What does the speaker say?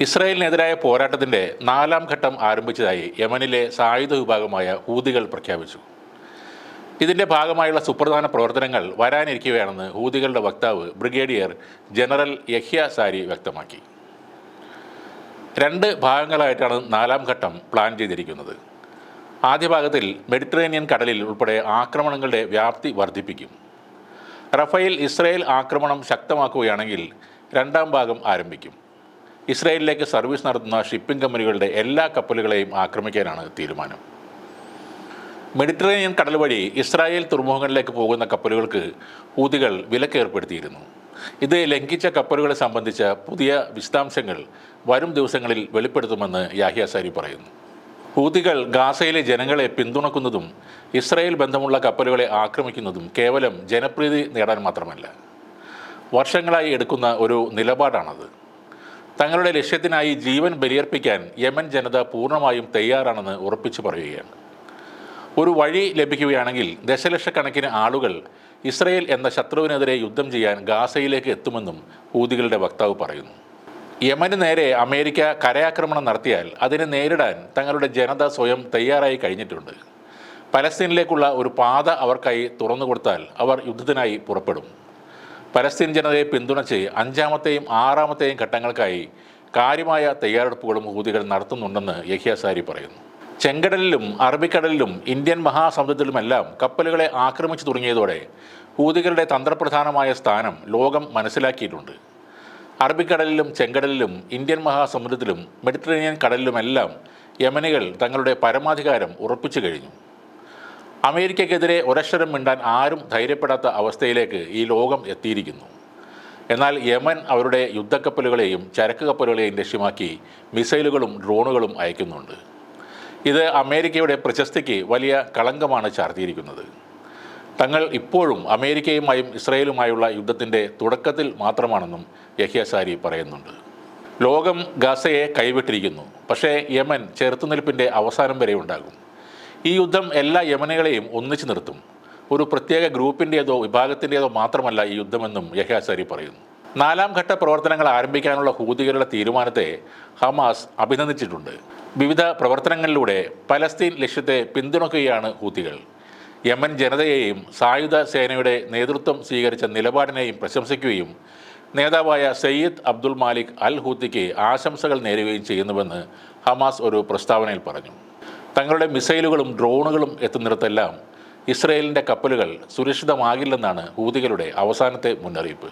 ഇസ്രായേലിനെതിരായ പോരാട്ടത്തിന്റെ നാലാം ഘട്ടം ആരംഭിച്ചതായി യമനിലെ സായുധ വിഭാഗമായ ഹൂതികൾ പ്രഖ്യാപിച്ചു. ഇതിന്റെ ഭാഗമായുള്ള സുപ്രധാന പ്രവർത്തനങ്ങൾ വരാനിരിക്കുകയാണെന്ന് ഹൂതികളുടെ വക്താവ് ബ്രിഗേഡിയർ ജനറൽ യഹ്യ സാരി വ്യക്തമാക്കി. രണ്ട് ഭാഗങ്ങളായിട്ടാണ് നാലാം ഘട്ടം പ്ലാൻ ചെയ്തിരിക്കുന്നത്. ആദ്യ ഭാഗത്തിൽ മെഡിറ്ററേനിയൻ കടലിൽ ഉൾപ്പെടെ ആക്രമണങ്ങളുടെ വ്യാപ്തി വർദ്ധിപ്പിക്കും. റഫേൽ ഇസ്രായേൽ ആക്രമണം ശക്തമാക്കുകയാണെങ്കിൽ രണ്ടാം ഭാഗം ആരംഭിക്കും. ഇസ്രായേലിലേക്ക് സർവീസ് നടത്തുന്ന ഷിപ്പിംഗ് കമ്പനികളുടെ എല്ലാ കപ്പലുകളെയും ആക്രമിക്കാനാണ് തീരുമാനം. മെഡിറ്ററേനിയൻ കടൽ വഴി ഇസ്രായേൽ തുറമുഖങ്ങളിലേക്ക് പോകുന്ന കപ്പലുകൾക്ക് ഹൂതികൾ വിലക്ക് ഏർപ്പെടുത്തിയിരുന്നു. ഇത് ലംഘിച്ച കപ്പലുകളെ സംബന്ധിച്ച പുതിയ വിശദാംശങ്ങൾ വരും ദിവസങ്ങളിൽ വെളിപ്പെടുത്തുമെന്ന് യാഹിയ സാരി പറയുന്നു. ഹൂതികൾ ഗാസയിലെ ജനങ്ങളെ പിന്തുണക്കുന്നതും ഇസ്രായേൽ ബന്ധമുള്ള കപ്പലുകളെ ആക്രമിക്കുന്നതും കേവലം ജനപ്രീതി നേടാൻ മാത്രമല്ല. വർഷങ്ങളായി എടുക്കുന്ന ഒരു നിലപാടാണത്. തങ്ങളുടെ ലക്ഷ്യത്തിനായി ജീവൻ ബലിയർപ്പിക്കാൻ യമൻ ജനത പൂർണമായും തയ്യാറാണെന്ന് ഉറപ്പിച്ചു പറയുകയാണ്. ഒരു വഴി ലഭിക്കുകയാണെങ്കിൽ ദശലക്ഷക്കണക്കിന് ആളുകൾ ഇസ്രയേൽ എന്ന ശത്രുവിനെതിരെ യുദ്ധം ചെയ്യാൻ ഗാസയിലേക്ക് എത്തുമെന്നും ഹൂതികളുടെ വക്താവ് പറയുന്നു. യമന് നേരെ അമേരിക്ക കരയാക്രമണം നടത്തിയാൽ അതിനെ നേരിടാൻ തങ്ങളുടെ ജനത സ്വയം തയ്യാറായി കഴിഞ്ഞിട്ടുണ്ട്. പലസ്തീനിലേക്കുള്ള ഒരു പാത അവർക്കായി തുറന്നു കൊടുത്താൽ അവർ യുദ്ധത്തിനായി പുറപ്പെടും. പലസ്തീൻ ജനതയെ പിന്തുണച്ച് അഞ്ചാമത്തെയും ആറാമത്തെയും ഘട്ടങ്ങൾക്കായി കാര്യമായ തയ്യാറെടുപ്പുകളും ഹൂതികൾ നടത്തുന്നുണ്ടെന്ന് യഹിയ സാരി പറയുന്നു. ചെങ്കടലിലും അറബിക്കടലിലും ഇന്ത്യൻ മഹാസമുദ്രത്തിലുമെല്ലാം കപ്പലുകളെ ആക്രമിച്ചു തുടങ്ങിയതോടെ ഹൂതികളുടെ തന്ത്രപ്രധാനമായ സ്ഥാനം ലോകം മനസ്സിലാക്കിയിട്ടുണ്ട്. അറബിക്കടലിലും ചെങ്കടലിലും ഇന്ത്യൻ മഹാസമുദ്രത്തിലും മെഡിറ്ററേനിയൻ കടലിലുമെല്ലാം യമനികൾ തങ്ങളുടെ പരമാധികാരം ഉറപ്പിച്ചു കഴിഞ്ഞു. അമേരിക്കയ്ക്കെതിരെ ഒരക്ഷരം മിണ്ടാൻ ആരും ധൈര്യപ്പെടാത്ത അവസ്ഥയിലേക്ക് ഈ ലോകം എത്തിയിരിക്കുന്നു. എന്നാൽ യമൻ അവരുടെ യുദ്ധക്കപ്പലുകളെയും ചരക്ക് കപ്പലുകളെയും ലക്ഷ്യമാക്കി മിസൈലുകളും ഡ്രോണുകളും അയക്കുന്നുണ്ട്. ഇത് അമേരിക്കയുടെ പ്രശസ്തിക്ക് വലിയ കളങ്കമാണ് ചാർത്തിയിരിക്കുന്നത്. തങ്ങൾ ഇപ്പോഴും അമേരിക്കയുമായും ഇസ്രയേലുമായുള്ള യുദ്ധത്തിന്റെ തുടക്കത്തിൽ മാത്രമാണെന്നും യഹ്യ സാരി പറയുന്നുണ്ട്. ലോകം ഗാസയെ കൈവിട്ടിരിക്കുന്നു. പക്ഷേ യമൻ ചെറുത്തുനിൽപ്പിന്റെ അവസാനം വരെ ഉണ്ടാകും. ഈ യുദ്ധം എല്ലാ യമനികളെയും ഒന്നിച്ചു നിർത്തും. ഒരു പ്രത്യേക ഗ്രൂപ്പിന്റേതോ വിഭാഗത്തിന്റേതോ മാത്രമല്ല ഈ യുദ്ധമെന്നും യഹ്യാസാരി പറയുന്നു. നാലാം ഘട്ട പ്രവർത്തനങ്ങൾ ആരംഭിക്കാനുള്ള ഹൂതികളുടെ തീരുമാനത്തെ ഹമാസ് അഭിനന്ദിച്ചിട്ടുണ്ട്. വിവിധ പ്രവർത്തനങ്ങളിലൂടെ പലസ്തീൻ ലക്ഷ്യത്തെ പിന്തുണക്കുകയാണ് ഹൂതികൾ. യമൻ ജനതയെയും സായുധ സേനയുടെ നേതൃത്വം സ്വീകരിച്ച നിലപാടിനെയും പ്രശംസിക്കുകയും നേതാവായ സയ്യിദ് അബ്ദുൽ മാലിക് അൽ ഹൂത്തിക്ക് ആശംസകൾ നേരുകയും ചെയ്യുന്നുവെന്ന് ഹമാസ് ഒരു പ്രസ്താവനയിൽ പറഞ്ഞു. തങ്ങളുടെ മിസൈലുകളും ഡ്രോണുകളും എത്തുന്നിടത്തെല്ലാം ഇസ്രയേലിന്റെ കപ്പലുകൾ സുരക്ഷിതമാകില്ലെന്നാണ് ഹൂതികളുടെ അവസാനത്തെ മുന്നറിയിപ്പ്.